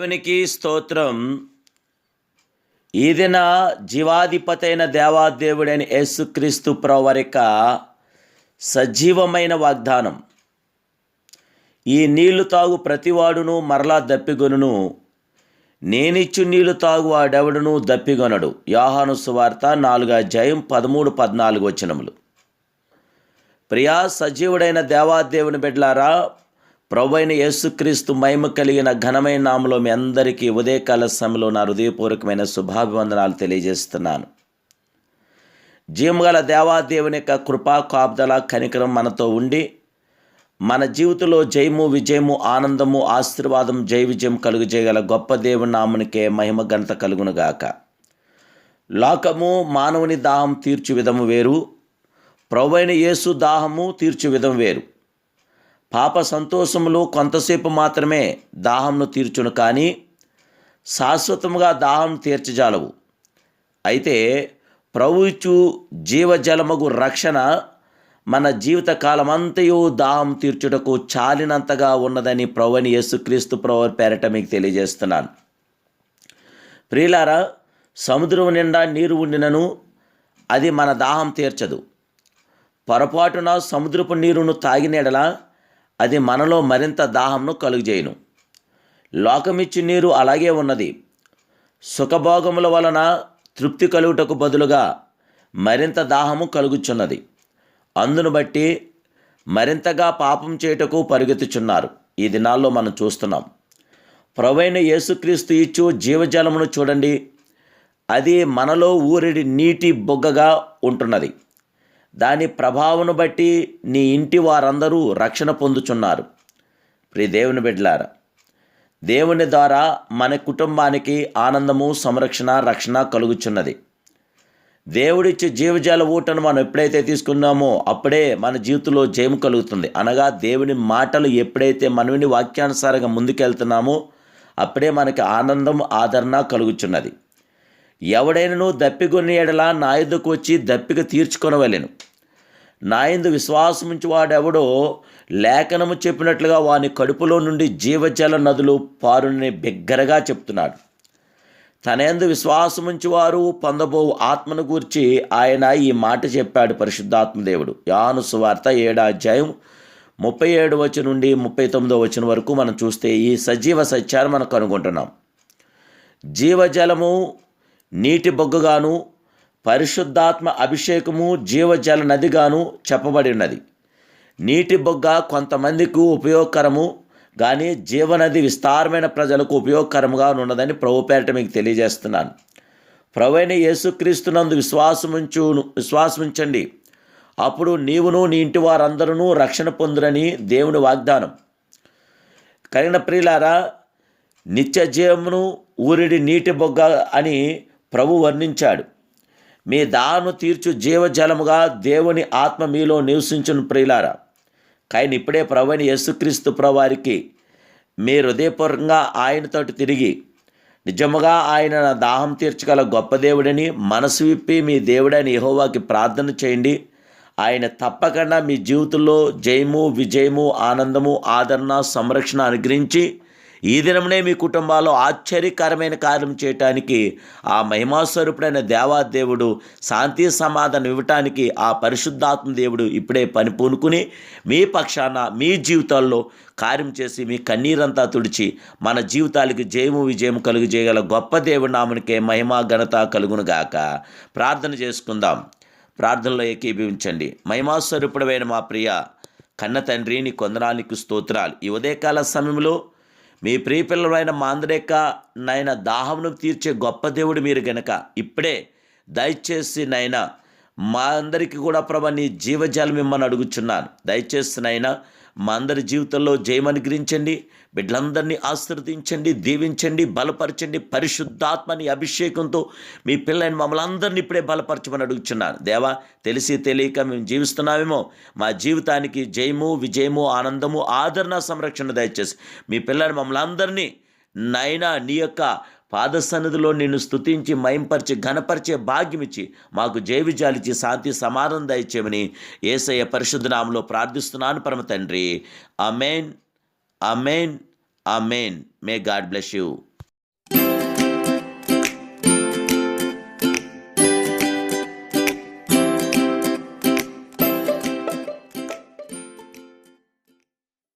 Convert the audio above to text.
దేవునికి స్తోత్రం. ఈ దిన జీవాధిపతైన దేవాదేవుడైన యేసుక్రీస్తు ప్రవరిక సజీవమైన వాగ్దానం. ఈ నీళ్ళు తాగు ప్రతివాడును మరలా దప్పిగొనును నేనిచ్చు నీళ్ళు తాగు వాడెవడును దప్పిగొనడు యాహాను సువార్త నాలుగు అధ్యాయం పదమూడు పద్నాలుగు వచనములు. ప్రియా సజీవుడైన దేవాదేవుని బిడ్లారా ప్రభు అయిన యేసుక్రీస్తు మహిమ కలిగిన ఘనమైన నామలో మీ అందరికీ ఉదయకాల సమయంలో నా హృదయపూర్వకమైన శుభాభివందనాలు తెలియజేస్తున్నాను. జీవగల దేవాదేవుని యొక్క కృపా కాపుదల కనికరం మనతో ఉండి మన జీవితంలో జయము విజయము ఆనందము ఆశీర్వాదం జయ విజయం కలుగు చేయగల గొప్ప దేవుని నామునికే మహిమ ఘనత కలుగునుగాక లోకము మానవుని దాహం తీర్చు విధము వేరు ప్రభువైన యేసు దాహము తీర్చు విధం వేరు. పాప సంతోషములు కొంతసేపు మాత్రమే దాహంను తీర్చును కానీ శాశ్వతముగా దాహం తీర్చజాలవు. అయితే ప్రభుచు ఇచ్చు జీవజలమగు రక్షణ మన జీవిత కాలమంతయు దాహం తీర్చుటకు చాలినంతగా ఉన్నదని ప్రభుని యేసుక్రీస్తు ప్రభు పేరట మీకు తెలియజేస్తున్నాను. ప్రియులారా సముద్రం నిండా నీరు ఉండినను అది మన దాహం తీర్చదు. పొరపాటున సముద్రపు నీరును తాగినెడలా అది మనలో మరింత దాహంను కలుగజేయును. లోకమిచ్చి నీరు అలాగే ఉన్నది. సుఖభోగముల వలన తృప్తి కలుగుటకు బదులుగా మరింత దాహము కలుగుచున్నది. అందును బట్టి మరింతగా పాపం చేయుటకు పరిగెత్తుచున్నారు. ఈ దినాల్లో మనం చూస్తున్నాం. ప్రవైన యేసుక్రీస్తు ఇచ్చు జీవజలమును చూడండి. అది మనలో ఊరిడి నీటి బొగ్గగా ఉంటున్నది. దాని ప్రభావం బట్టి నీ ఇంటి వారందరూ రక్షణ పొందుచున్నారు. ప్రియ దేవుని బిడ్లారా దేవుని ద్వారా మన కుటుంబానికి ఆనందము సంరక్షణ రక్షణ కలుగుచున్నది. దేవుడిచ్చే జీవజాల ఊటను మనం ఎప్పుడైతే తీసుకున్నామో అప్పుడే మన జీవితంలో జయం కలుగుతుంది. అనగా దేవుని మాటలు ఎప్పుడైతే మనవిని వాక్యానుసారంగా ముందుకెళ్తున్నామో అప్పుడే మనకి ఆనందం ఆదరణ కలుగుచున్నది. ఎవడైనను దప్పిగొని ఎడలా నా ఎద్దుకు వచ్చి దప్పిక తీర్చుకొనవలెను. నా ఎందు విశ్వాసముంచి వాడెవడో లేఖనము చెప్పినట్లుగా వాని కడుపులో నుండి జీవజల నదులు పారుని బిగ్గరగా చెప్తున్నాడు. తనేందు విశ్వాసముంచి వారు పొందబో ఆత్మను గూర్చి ఆయన ఈ మాట చెప్పాడు పరిశుద్ధాత్మదేవుడు యాను సువార్త ఏడాధ్యాయం ముప్పై ఏడు వచ్చి నుండి ముప్పై తొమ్మిదో వచ్చిన వరకు మనం చూస్తే ఈ సజీవ సత్యాన్ని మనం కనుగొంటున్నాం. జీవజలము నీటి బొగ్గుగాను పరిశుద్ధాత్మ అభిషేకము జీవజల నదిగాను చెప్పబడి ఉన్నది నీటి బొగ్గ కొంతమందికి ఉపయోగకరము కానీ జీవనది విస్తారమైన ప్రజలకు ఉపయోగకరముగా ఉన్నదని ప్రభుపేట మీకు తెలియజేస్తున్నాను. ప్రవైన యేసుక్రీస్తునందు విశ్వాసముంచు విశ్వాసముంచండి. అప్పుడు నీవును నీ ఇంటి వారందరూ రక్షణ పొందురని దేవుని వాగ్దానం. కలిగిన ప్రియులారా నిత్య జీవమును ఊరిడి నీటి బొగ్గ అని ప్రభు వర్ణించాడు. మీ దాను తీర్చు జీవజలముగా దేవుని ఆత్మ మీలో నివసించును ప్రియులారా. కానీ ఇప్పుడే ప్రభుని యేసుక్రీస్తు ప్రవారికి మీ హృదయపూర్వకంగా ఆయనతోటి తిరిగి నిజముగా ఆయన నా దాహం తీర్చగల గొప్ప దేవుడని మనసు విప్పి మీ దేవుడని యహోవాకి ప్రార్థన చేయండి. ఆయన తప్పకుండా మీ జీవితంలో జయము విజయము ఆనందము ఆదరణ సంరక్షణ అనుగ్రహించి ఈ దినమునే మీ కుటుంబాల్లో ఆశ్చర్యకరమైన కార్యం చేయటానికి ఆ మహిమాస్వరూపుడైన దేవాదేవుడు శాంతి సమాధానం ఇవ్వటానికి ఆ పరిశుద్ధాత్మ దేవుడు ఇప్పుడే పని పూనుకుని మీ పక్షాన మీ జీవితాల్లో కార్యం చేసి మీ కన్నీరంతా తుడిచి మన జీవితాలకి జయము విజయము కలుగు చేయగల గొప్ప దేవుడి నామునికే మహిమా ఘనత కలుగునుగాక ప్రార్థన చేసుకుందాం. ప్రార్థనలో ఏకీభవించండి. మహిమాస్వరూపుడమైన మా ప్రియ కన్న తండ్రి నీ కొందనానికి స్తోత్రాలు. ఈ ఉదయకాల సమయంలో మీ ప్రియపిల్లలైన మా అందరిక నాయన దాహమును తీర్చే గొప్ప దేవుడు మీరు గనక ఇప్పుడే దయచేసి నాయన మా అందరికీ కూడా ప్రభా నీ జీవజాలం మిమ్మల్ని అడుగుచున్నాను. దయచేసి నాయన మా అందరి జీవితంలో జయమనుగ్రహించండి బిడ్డలందరినీ ఆశీర్వదించండి దీవించండి బలపరచండి పరిశుద్ధాత్మని అభిషేకంతో మీ పిల్లని మమ్మల్ని అందరినీ ఇప్పుడే బలపరచమని అడుగుచున్నాను. దేవా తెలిసి తెలియక మేము జీవిస్తున్నామేమో మా జీవితానికి జయము విజయము ఆనందము ఆదరణ సంరక్షణ దయచేసి మీ పిల్లని మమ్మల్ని అందరినీ నైనా నీ యొక్క పాదసన్నిధిలో నిన్ను స్తుతించి మయంపరిచి ఘనపరిచే భాగ్యమిచ్చి మాకు జైవిజాలిచ్చి శాంతి సమాధానం దయచేయమని ఏసయ్య పరిశుద్ధనామంలో ప్రార్థిస్తున్నాను పరమ తండ్రి. Amen amen may God bless you.